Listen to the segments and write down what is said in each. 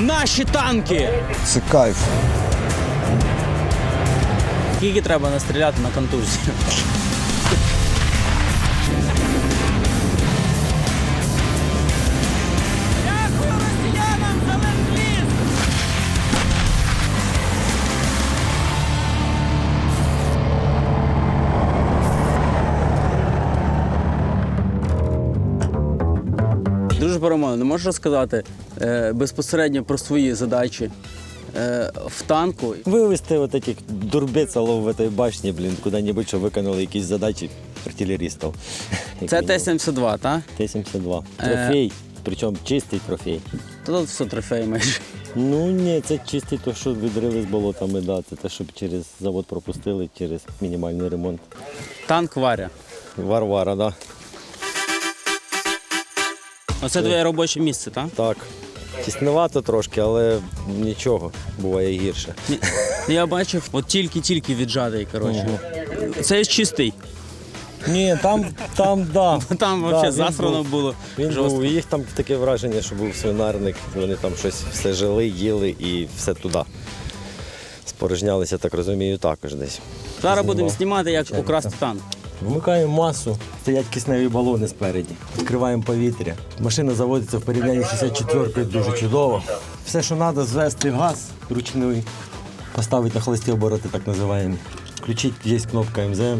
наші танки. Це кайф. Скільки треба настріляти на контузію? Дуже не можеш розказати е, безпосередньо про свої задачі е, в танку Вивезти от этих дурбецалов в этой башні, блін, куди-небудь, щоб виконали якісь задачі артилерістів. Це Т-72, так? Т-72. Трофей. Причому чистий трофей. Та тут все трофеї майже. Ну ні, це чистий, то, що відрили з болотами, да. Це те, щоб через завод пропустили, через мінімальний ремонт. Танк Варя. Варвара, да. Оце твоє робоче місце, так? Так. Тіснувато трошки, але нічого, буває гірше. Я бачив, от тільки-тільки віджатий, коротше. Це чистий. Ні, там, там, да. Там взагалі він засрано був. було. Він жорстко. був, їх там таке враження, що був свинарник, вони там щось все жили, їли і все туди. Спорожнялися, так розумію, також десь. Зараз будемо знімати, як украсти танк. Вмикаємо масу, стоять кисневі балони спереді. Відкриваємо повітря. Машина заводиться в порівнянні з 64-ю дуже чудово. Все, що треба, звести газ ручний, поставити на холості обороти, так називаємо. Включити, є кнопка МЗМ,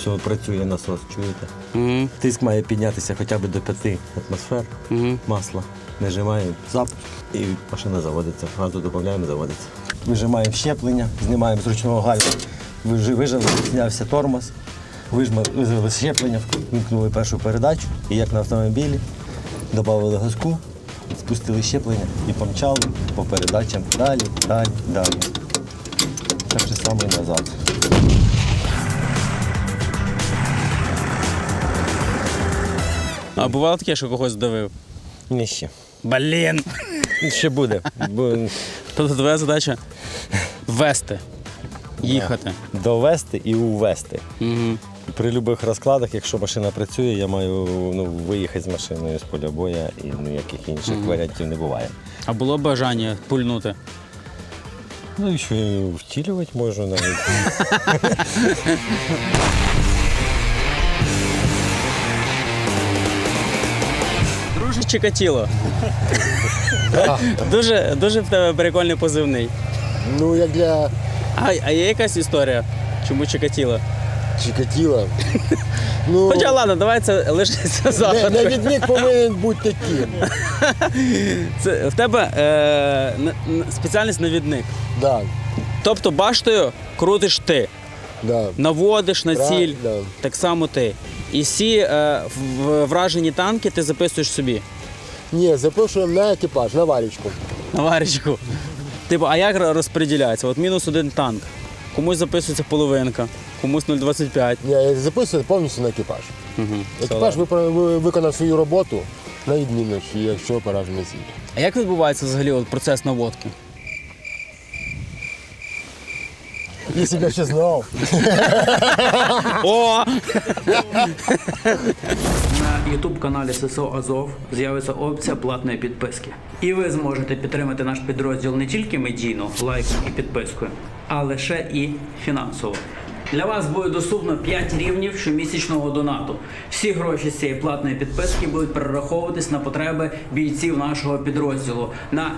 все, працює насос, чуєте? Угу. Тиск має піднятися хоча б до 5 атмосфер Угу. масла. Нажимаємо запуск і машина заводиться. Газу додаємо, заводиться. Вижимаємо щеплення, знімаємо з ручного гальма. Вижи- знявся тормоз, вижали щеплення, вмкнули першу передачу і як на автомобілі, додали газку, спустили щеплення і помчали по передачам далі, далі, далі. Так же само і назад. А бувало таке, що когось здавив? Ні ще. Блін. Ще буде. Бо Тобто твоя задача вести, їхати. довести і увести. Угу. При будь-яких розкладах, якщо машина працює, я маю ну, виїхати з машиною з поля боя і ніяких інших варіантів не буває. А було бажання пульнути. Ну і що і втілювати можу навіть. Друже Чикатіло. дуже, дуже в тебе прикольний позивний. Ну, як для А, а є якась історія? Чому Чикатіло? Чикатіла. Ну, Хоча ладно, давай це лишиться не, загадкою. навідник повинен бути таким. Це в тебе е, н- н- спеціальність навідник. Да, Тобто баштою крутиш ти, да. наводиш на ціль, да. так само ти. І всі е, в- вражені танки ти записуєш собі Ні, запрошуємо на екіпаж, на варічку. на варічку. Типу, а як розподіляється? От мінус один танк. Комусь записується половинка, комусь 0,25. Ні, записуємо повністю на екіпаж. Угу. Екіпаж виконав свою роботу на відмінність, якщо поражений ціль. А як відбувається взагалі от процес наводки? Якщо б я ще знав. О! На youtube каналі ССО Азов з'явиться опція платної підписки. І ви зможете підтримати наш підрозділ не тільки медійно, лайком і підпискою, а лише і фінансово. Для вас буде доступно 5 рівнів щомісячного донату. Всі гроші з цієї платної підписки будуть перераховуватись на потреби бійців нашого підрозділу на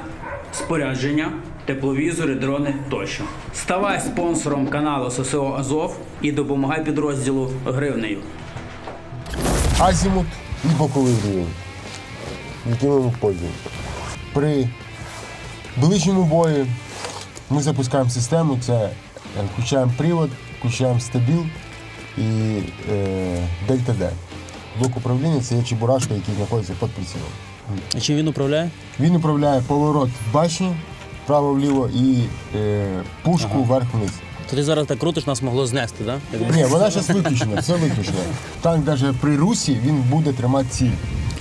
спорядження, тепловізори, дрони тощо. Ставай спонсором каналу ССО Азов і допомагай підрозділу гривнею. Азімут і боковий рівень, яким ми. При ближньому бою ми запускаємо систему, це е, включаємо привод, включаємо стабіл і е, Дельта Д. Блок управління це є чебурашка, який знаходиться під прицілом. А чим він управляє? Він управляє поворот башні вправо-вліво і е, пушку вверх-вниз. То ти зараз так крутиш, нас могло знести, так? Да? Ні, вона зараз виключена, все виключено. Танк навіть при русі він буде тримати ціль.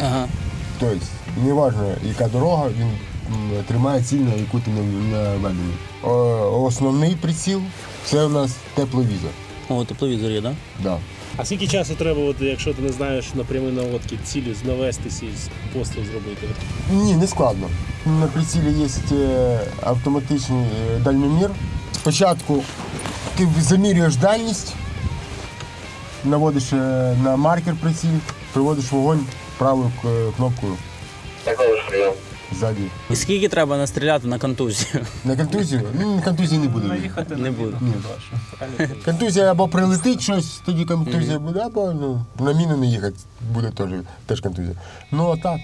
Ага. Тобто, неважно, яка дорога, він м, тримає ціль, на яку ти не- наведений. Основний приціл це у нас тепловізор. О, тепловізор є, так? Да? Да. А скільки часу треба, от, якщо ти не знаєш на наводки цілі, навестися і постріл зробити? Ні, не складно. На прицілі є е, автоматичний е, дальномір. Спочатку ти замірюєш дальність, наводиш е, на маркер приціл, приводиш вогонь правою кнопкою. е, кнопкою. Ззаді. І скільки треба настріляти на контузію? На контузію? Ну, контузії не буде. Не буду. Контузія або прилетить щось, тоді контузія буде, або ну, на міну не їхати, буде теж, теж контузія. Ну а так.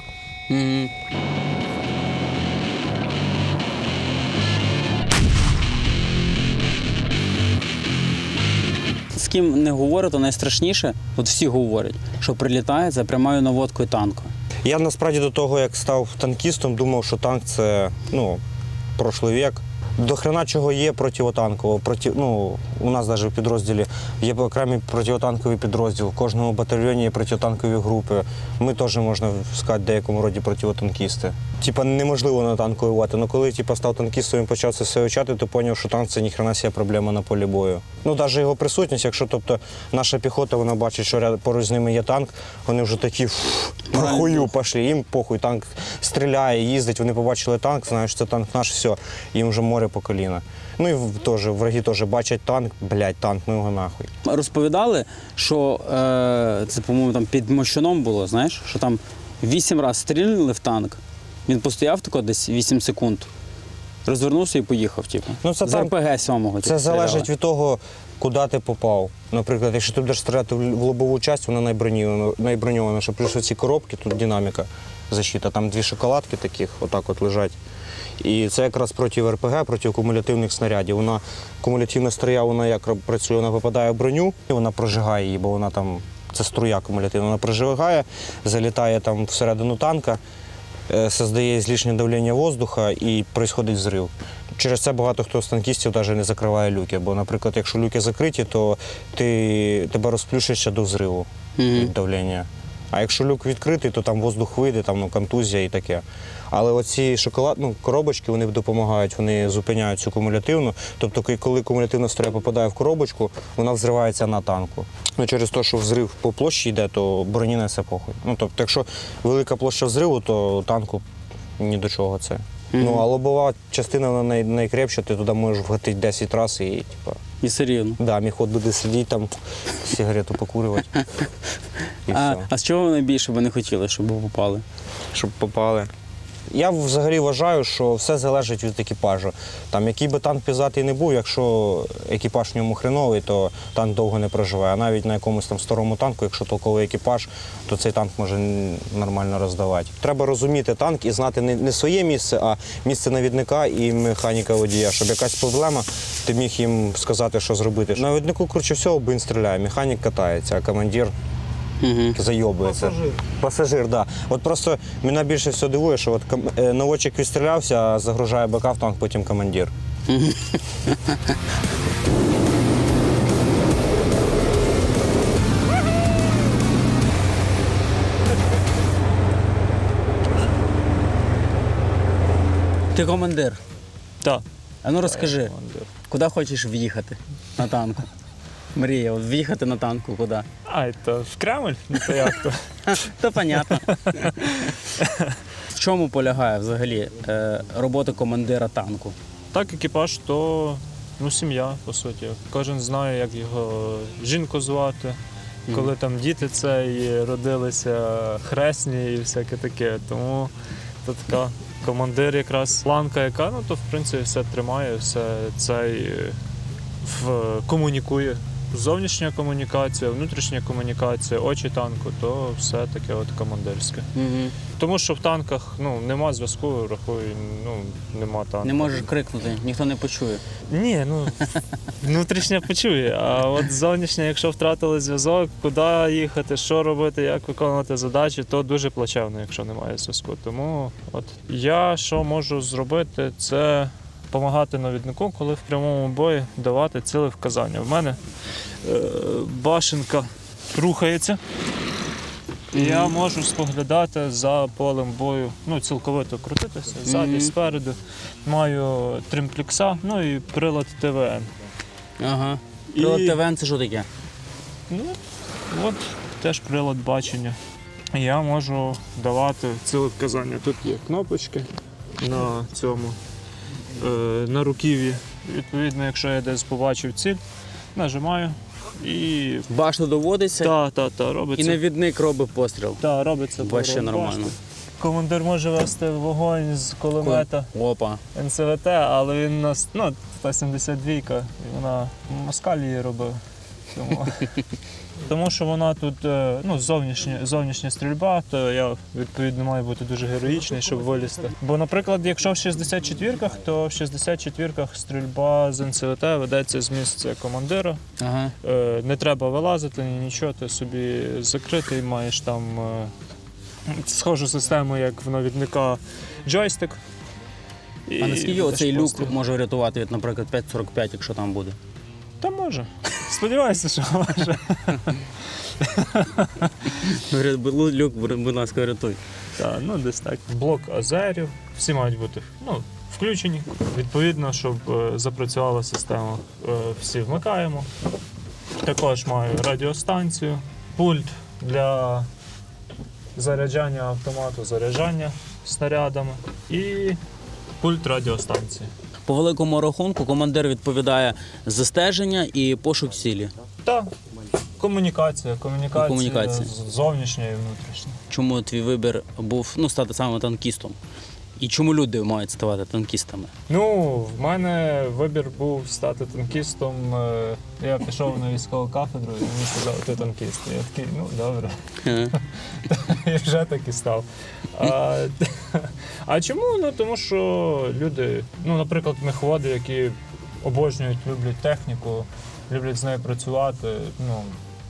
З ким не говорю, то найстрашніше, от всі говорять, що прилітає за прямою наводкою танку. Я насправді до того, як став танкістом, думав, що танк це ну, прошлий вік. До хрена чого є противотанкового. Проти, ну, у нас навіть в підрозділі є окремий противотанковий підрозділ. В кожному батальйоні є протитанкові групи. Ми теж можна сказати, в деякому роді противотанкісти. Типа неможливо на танку воювати. але коли типа, став танкістом і почав це все вивчати, то зрозумів, що танк це ніхрена себе проблема на полі бою. Ну, навіть його присутність, якщо тобто, наша піхота вона бачить, що ряд- поруч з ними є танк, вони вже такі «Фу, нахую пошли. Їм похуй, танк стріляє, їздить. Вони побачили танк, знаєш, це танк наш, все, їм вже море по коліна. Ну і теж, враги теж бачать танк, блядь, танк, ну його нахуй. Розповідали, що е, це, по-моєму, там під Мощуном було, знаєш, що там вісім разів стріляли в танк. Він постояв тако десь 8 секунд, розвернувся і поїхав. Типу. Ну, це з там- РПГ 7 Це залежить від того, куди ти попав. Наприклад, якщо ти будеш стріляти в лобову часть, вона найброньована, що плюс ці коробки, тут динаміка защита, там дві шоколадки таких, отак от лежать. І це якраз проти РПГ, проти кумулятивних снарядів. Вона кумулятивна струя, вона як працює, вона попадає в броню і вона прожигає її, бо вона там, це струя кумулятивна, вона прожигає, залітає там всередину танка, е, создає злишнє давлення воздуха і відбувається взрив. Через це багато хто з танкістів навіть не закриває люки. Бо, наприклад, якщо люки закриті, то ти, тебе розплющить до взриву від давлення. А якщо люк відкритий, то там воздух вийде, там ну, контузія і таке. Але оці шоколад, ну, коробочки вони допомагають, вони зупиняють цю кумулятивну. Тобто, коли кумулятивна стріля попадає в коробочку, вона взривається на танку. Ну, через те, що взрив по площі йде, то броні несе похуй. Ну, тобто, якщо велика площа взриву, то танку ні до чого це. Ну, а лобова частина вона най, найкрепша, ти туди можеш вгатити 10 разів і, типа, І все рівно. да, міхот буде сидіти там, сигарету покурювати. І А, все. а з чого найбільше би не хотіли, щоб ви попали? щоб попали. Я взагалі вважаю, що все залежить від екіпажу. Там, який би танк пізатий не був, якщо екіпаж в ньому хреновий, то танк довго не проживе. А навіть на якомусь там старому танку, якщо толковий екіпаж, то цей танк може нормально роздавати. Треба розуміти танк і знати не, своє місце, а місце навідника і механіка водія. Щоб якась проблема, ти міг їм сказати, що зробити. Навіднику, коротше всього, бин стріляє, механік катається, а командир Угу. зайобується. Пасажир. Пасажир, так. Да. От просто мене більше всього дивує, що от е, наводчик відстрілявся, а загружає БК в танк, потім командир. Ти командир. Так. А ну розкажи, куди хочеш в'їхати на танку? Мрія, от в'їхати на танку куди? А, то в Кремль? Ну то як то? Та понятно. В чому полягає взагалі е, робота командира танку? Так, екіпаж то ну, сім'я, по суті. Кожен знає, як його жінку звати, коли там діти це і родилися хресні і всяке таке. Тому то така командир якраз планка, яка ну то в принципі все тримає, все це і в, комунікує. Зовнішня комунікація, внутрішня комунікація, очі танку, то все таке от командирське. Угу. Тому що в танках ну, нема зв'язку, рахуй, ну, нема танку. Не можеш крикнути, ніхто не почує. Ні, ну внутрішня почує. А от зовнішня, якщо втратили зв'язок, куди їхати, що робити, як виконувати задачі, то дуже плачевно, якщо немає зв'язку. Тому от я що можу зробити, це допомагати навіднику, коли в прямому бої давати ціле вказання. В мене е, башенка рухається. І я можу споглядати за полем бою, ну, цілковито крутитися, ззаді, спереду. Маю тримплікса, ну і прилад ТВН. Ага. І- Прилад ТВН це що таке? Ну, От теж прилад бачення. Я можу давати ціле вказання. Тут є кнопочки на цьому, на руків'ї. Відповідно, якщо я десь побачив ціль, нажимаю і Башта доводиться та, та, та, робиться. і навідник робить постріл. Та, робиться Вообще нормально. Командир може вести вогонь з кулемета Опа. НЦВТ, але він нас, ну, та 72-ка, і вона москаль її робив. Тому, тому що вона тут е, ну, зовнішня, зовнішня стрільба, то я відповідно маю бути дуже героїчний, щоб вилізти. Бо, наприклад, якщо в 64-ках, то в 64-ках стрільба з НЦВТ ведеться з місця командира. Ага. Е, не треба вилазити, нічого, ти собі закритий, маєш там е, схожу систему, як в навідника джойстик. І А наскільки оцей люк може врятувати від, наприклад, 5.45, якщо там буде? Та може. Сподіваюся, що може. Люк, будь ласка, врятуй. Та, ну десь так. Блок азерів. Всі мають бути ну, включені. Відповідно, щоб е, запрацювала система, е, всі вмикаємо. Також маю радіостанцію, пульт для заряджання автомату, заряджання снарядами і пульт радіостанції. По великому рахунку командир відповідає за стеження і пошук цілі. Та комунікація, комунікація, Комунікація. зовнішня і внутрішня. Чому твій вибір був ну, стати саме танкістом? І чому люди мають ставати танкістами? Ну, в мене вибір був стати танкістом. Е, Я пішов на військову кафедру і мені сказали, ти танкіст. Я такий, ну добре. І вже так і став. А, а чому? Ну тому що люди, ну, наприклад, мехводи, які обожнюють, люблять техніку, люблять з нею працювати. Ну,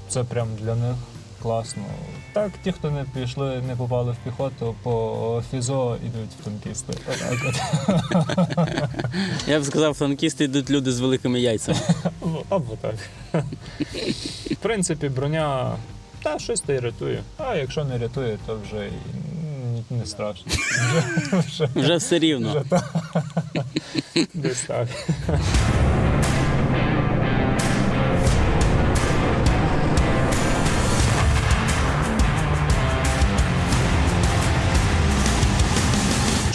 це прям для них класно. Так, ті, хто не пішли, не попали в піхоту, по фізо йдуть в танкісти. Я б сказав, танкісти йдуть люди з великими яйцями. Або, або так. В принципі, броня та щось та й рятує. А якщо не рятує, то вже і не страшно. Вже, все рівно. Десь так.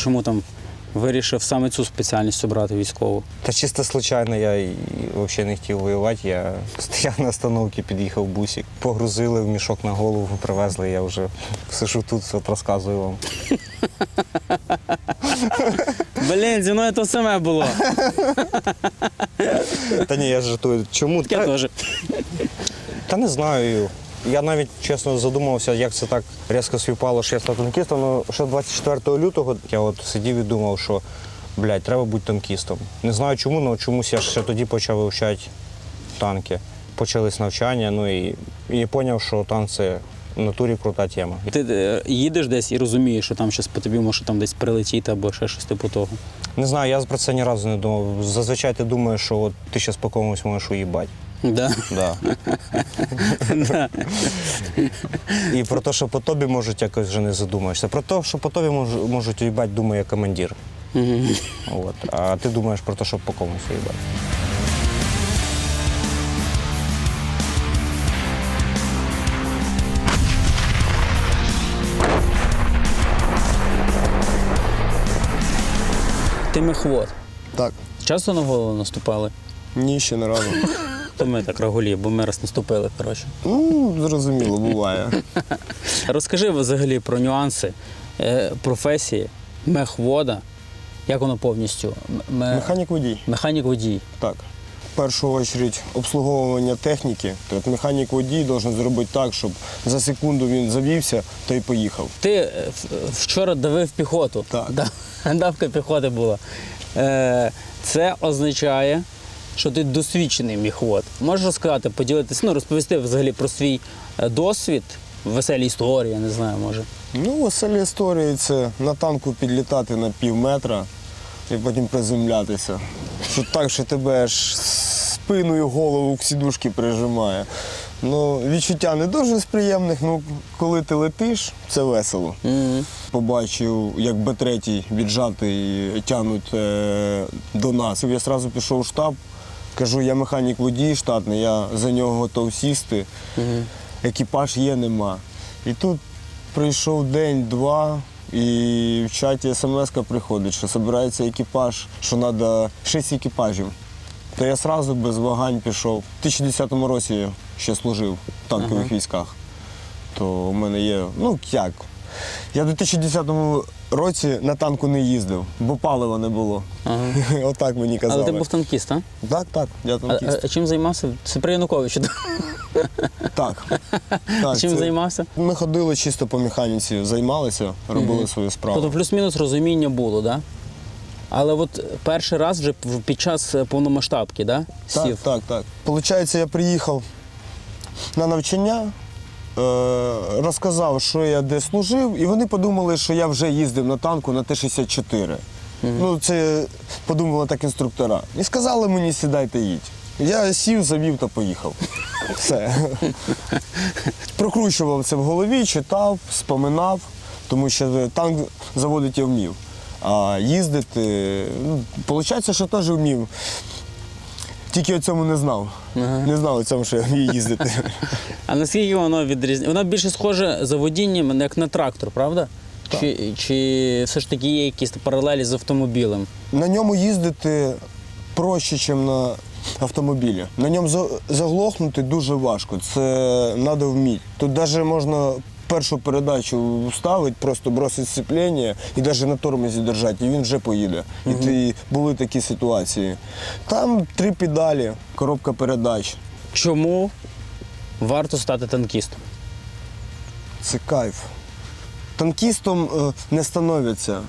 Чому там вирішив саме цю спеціальність обрати військову? Та чисто случайно я і взагалі не хотів воювати. Я стояв на остановці, під'їхав бусик, погрузили в мішок на голову, привезли. Я вже сижу тут, от розказую вам. Блін, зі мною то саме було. Та ні, я жартую. Чому? Та, теж. та не знаю. Я навіть чесно задумався, як це так різко співпало, що я став танкістом. Ну, ще 24 лютого я от сидів і думав, що блядь, треба бути танкістом. Не знаю чому, але чомусь я ще тоді почав вивчати танки. Почались навчання, ну і, і зрозумів, що танк це в натурі крута тема. Ти е, їдеш десь і розумієш, що там щось по тобі може там десь прилетіти або ще щось типу того. Не знаю, я про це ні разу не думав. Зазвичай ти думаєш, що от ти зараз по комусь можеш уїбати. Да. Да. І про те, що по тобі можуть якось вже не задумаєшся. Про те, що по тобі мож- можуть уїбати, думає командир. От. А ти думаєш про те, щоб по комусь уїбати. Ти мехвод. Так. Часто на голову наступали? Ні, ще не разу. То ми так рагулі, бо ми раз наступили, коротше. Ну, зрозуміло, буває. Розкажи взагалі про нюанси е, професії мехвода. Як воно повністю? Ме- Механік водій. Механік водій. Так. В першу чергу обслуговування техніки. Тобто механік водій має зробити так, щоб за секунду він завівся та й поїхав. Ти е, вчора давив піхоту. Так. Давка піхоти була. Е, це означає, що ти досвідчений міхвод. Можеш розказати, поділитися, ну, розповісти взагалі про свій е, досвід, веселі історії, я не знаю, може. Ну, веселі історії це на танку підлітати на пів метра і потім приземлятися. Що так, що тебе аж спиною голову к сідушки прижимає. Ну, відчуття не дуже з приємних, ну коли ти летиш, це весело. Мгм. Побачив, як Б-3 віджатий тягнуть е, до нас. Я одразу пішов в штаб, кажу, я механік водій штатний, я за нього готов сісти. екіпаж є, нема. І тут прийшов день-два, і в чаті смс приходить, що збирається екіпаж, що треба 6 екіпажів. То я одразу без вагань пішов. У 2010 році ще служив в танкових військах. То у мене є, ну як. Я в 2010 році на танку не їздив, бо палива не було. Ага. Отак мені казали. Але ти був танкіст, а? Так, так, я А, танкіст. а, а чим займався? Це при Януковичу. Так. так Чим це- займався? Ми ходили чисто по механіці, займалися, робили свою справу. Тобто плюс-мінус розуміння було, да? Але от перший раз вже під час е, повномасштабки, да? Так, Сів. так, так. так. Получається, я приїхав на навчання, розказав, що я де служив, і вони подумали, що я вже їздив на танку на Т-64. Ну, це подумали так інструктора. І сказали мені, сідайте їдь. Я сів, завів та поїхав. Все. Прокручував це в голові, читав, споминав, тому що танк заводити я вмів. А їздити, ну, виходить, що теж вмів. Тільки у цьому не знав. Не знав у цьому, що я вмію їздити. А наскільки воно відрізняє? Воно більше схоже за водінням, як на трактор, правда? Чи, чи все ж таки є якісь паралелі з автомобілем? На ньому їздити проще, ніж на автомобілі. На ньому заглохнути дуже важко. Це треба вміти. Тут навіть можна першу передачу вставити, просто бросити сцеплення і навіть на тормозі держати, і він вже поїде. І ти, були такі ситуації. Там три педалі, коробка передач. Чому варто стати танкістом? Це кайф. Танкістом е, не становляться,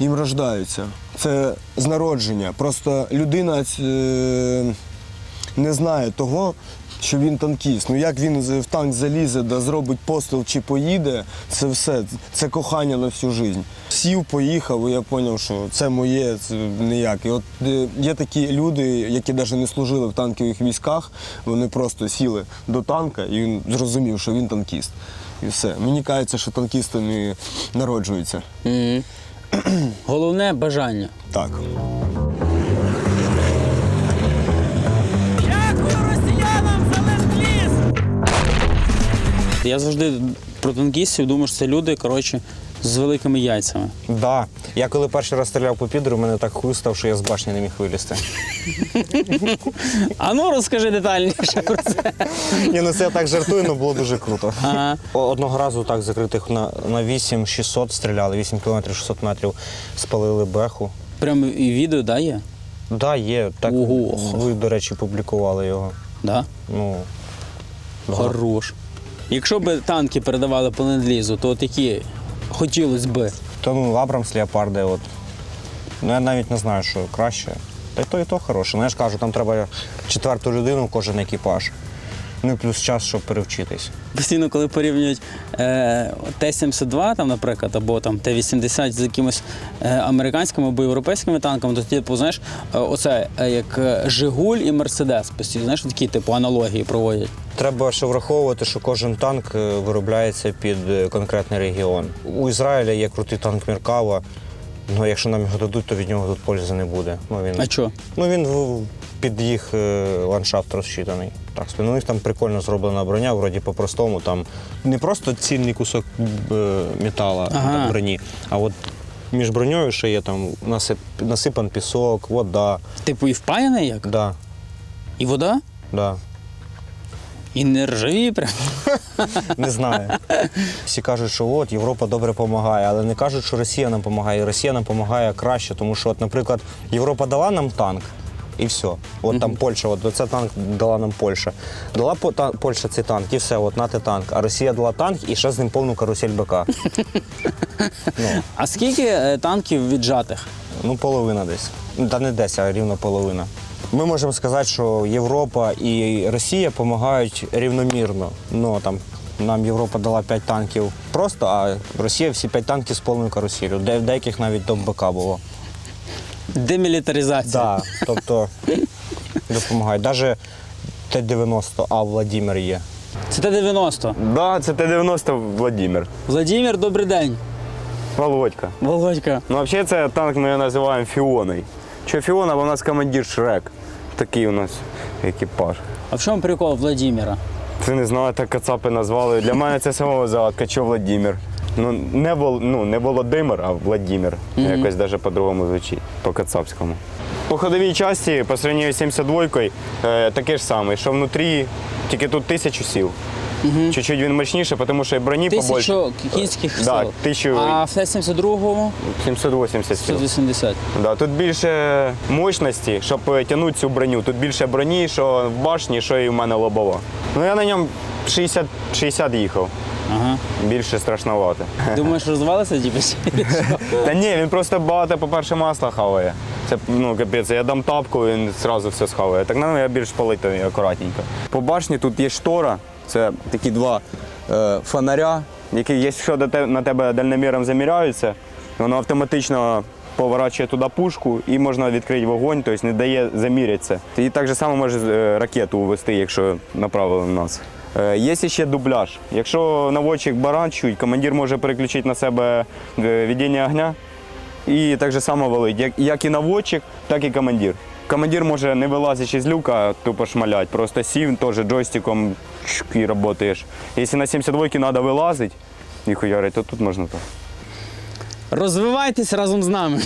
їм рождаються. Це з народження. Просто людина е, не знає того, що він танкіст. Ну як він в танк залізе, да зробить постріл чи поїде, це все. Це кохання на всю життя. Сів, поїхав, і я зрозумів, що це моє, це ніяк. І от е, є такі люди, які навіть не служили в танкових військах, вони просто сіли до танка і він зрозумів, що він танкіст. І все. Мені кажеться, що танкістами народжуються. Головне бажання. Так. Я завжди про танкістів думаю, що це люди, коротше, з великими яйцями. Да. Я коли перший раз стріляв по підру, мене так хуй що я з башні не міг вилізти. А ну розкажи детальніше про це. Ні, ну це я так жартую, але було дуже круто. Ага. Одного разу так закритих на, на 8 600 стріляли, 8 кілометрів 600 метрів спалили беху. Прямо і відео, да, є? Да, є. Так Ого. ви, до речі, публікували його. Да? Ну, Хорош. Якщо б танки передавали по ленд-лізу, то от які хотілося би. то ну, Абрамс Леопарди, от. Ну, я навіть не знаю, що краще. Та й то, і то хороше. Ну я ж кажу, там треба четверту людину в кожен екіпаж. Ну і плюс час, щоб перевчитись. Постійно, коли порівнюють е, Т-72, там, наприклад, або там Т-80 з якимось е, американськими або європейськими танками, то ти, типу, знаєш, е, оце е, як е, Жигуль і Мерседес постійно, знаєш, такі типу аналогії проводять. Треба ще враховувати, що кожен танк е, виробляється під е, конкретний регіон. У Ізраїля є крутий танк Міркава. Ну, якщо нам його дадуть, то від нього тут пользи не буде. Ну, він, А що? ну, він під їх е, ландшафт розчитаний. Так, ну, у них там прикольно зроблена броня, вроді по-простому. Там не просто цільний кусок метала Ага. там, броні, а от між броньою ще є там насип, насипан пісок, вода. Типу, і впаяний як? Да, І вода? да. І не ржаві прям. Не знаю. Всі кажуть, що от Європа добре допомагає, але не кажуть, що Росія нам допомагає. І Росія нам допомагає краще, тому що, от, наприклад, Європа дала нам танк. І все. От там Польща, от це танк дала нам Польща. Дала Польща цей танк, і все, от нате танк. А Росія дала танк і ще з ним повну карусель БК. А скільки е, танків віджатих? Ну, половина десь. Ну, Та не десь, а рівно половина. Ми можемо сказати, що Європа і Росія допомагають рівномірно. Ну там нам Європа дала 5 танків просто, а Росія всі 5 танків з повною каруселю. Де в деяких навіть до БК було. Демілітаризація. Да, тобто допомагають. Навіть Т-90, а Владимир є. Це Т-90. Да, це Т-90 Владимир. Владимир, добрий день. Володька. Володька. Ну, взагалі, це танк ми його називаємо Фіоною. Що Фіона, бо у нас командир Шрек. Такий у нас екіпаж. А в чому прикол Владимира? Це не знаю, так кацапи назвали. Для мене це самого загадка, що Владимир. Ну, не, Вол, ну, не Володимир, а Владимир. Якось навіть по-другому звучить, по-кацапському. По ходовій часті, по сравнению з 72-кою, е, таке ж саме, що внутрі, тільки тут тисячу сіл. Чуть-чуть він мощніше, тому що і броні побольше. Тисячу кінських Да, сил. тисячу- А в Т-72-му 780 сіл. 180. Да, тут більше мощності, щоб тягнути цю броню. Тут більше броні, що в башні, що і в мене лобова. Ну я на ньому 60, 60 їхав. Ага. Більше страшновато. Думаєш, розвалиться діпись? Та ні, він просто багато, по-перше, масла хаває. Це ну капець, я дам тапку, він одразу все схаває. Так ну, я більш палити акуратненько. По башні тут є штора, це такі два е, фонаря, які, якщо на тебе дальноміром заміряються, воно автоматично поворачує туди пушку і можна відкрити вогонь, тобто не дає замірятися. І так само може е, ракету увести, якщо направили на нас. Е, Є ще дубляж. Якщо наводчик баранчують, командир може переключити на себе ведення огня і так само валить, як і наводчик, так і командир. Командир може не вилазячи з люка, тупо шмалять, просто сів теж джойстиком чук, і працюєш. Якщо на 72 треба вилазити і то тут можна так. Розвивайтесь разом з нами.